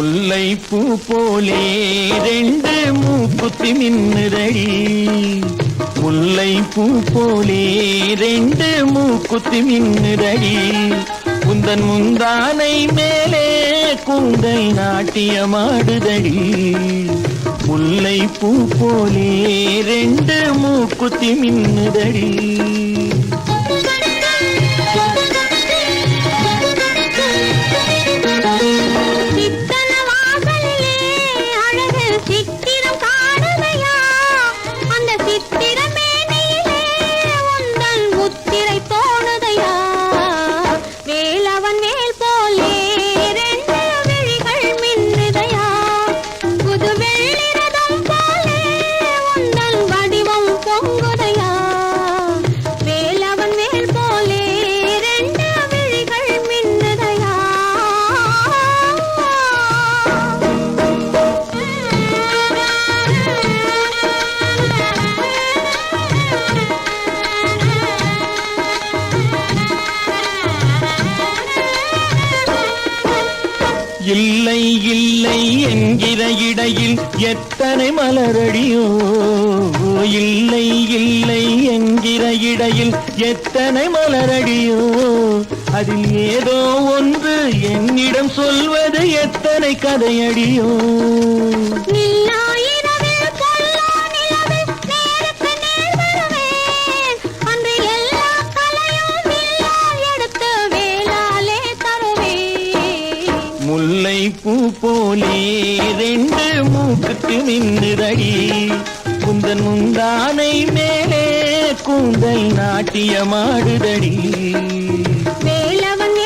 முல்லை பூ போலே ரெண்டு மூக்குத்தி மின்னுதடி. முல்லை பூ போலே ரெண்டு மூக்குத்தி மின்னுதடி. குந்தன் முந்தானை மேலே கூந்தல் நாட்டியமாடுதடி. முல்லை பூ போலே ரெண்டு மூக்குத்தி மின்னுதடி. இல்லை இல்லை என்கிற இடையில் எத்தனை மலரடியோ? இல்லை இல்லை என்கிற இடையில் எத்தனை மலரடியோ? அதில் ஏதோ ஒன்று என்னிடம் சொல்வது எத்தனை கதையடியோ? முல்லை பூ போலே ரெண்டு மூக்குக்கு மின்னுதடி குந்தன் முந்தானை மேலே கூந்தல் நாட்டியமாடுதடி. வேலவன்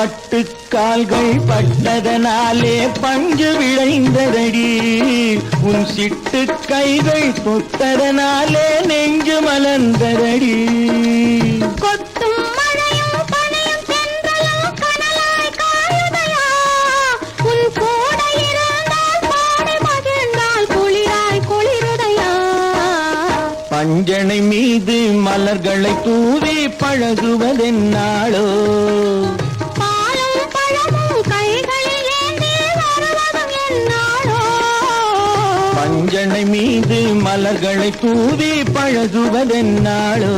பட்டு கால்கள் பட்டதனாலே பஞ்சு விளைந்ததடி. உன் சிட்டு கைகள் தொட்டதனாலே நெஞ்சு மலர்ந்ததடி. பஞ்சனை மீது மலர்களை தூவி பழகுவதென்னாளோ மலர்களை மீது மலர்களை தூவி பழகுவதென்னாளோ?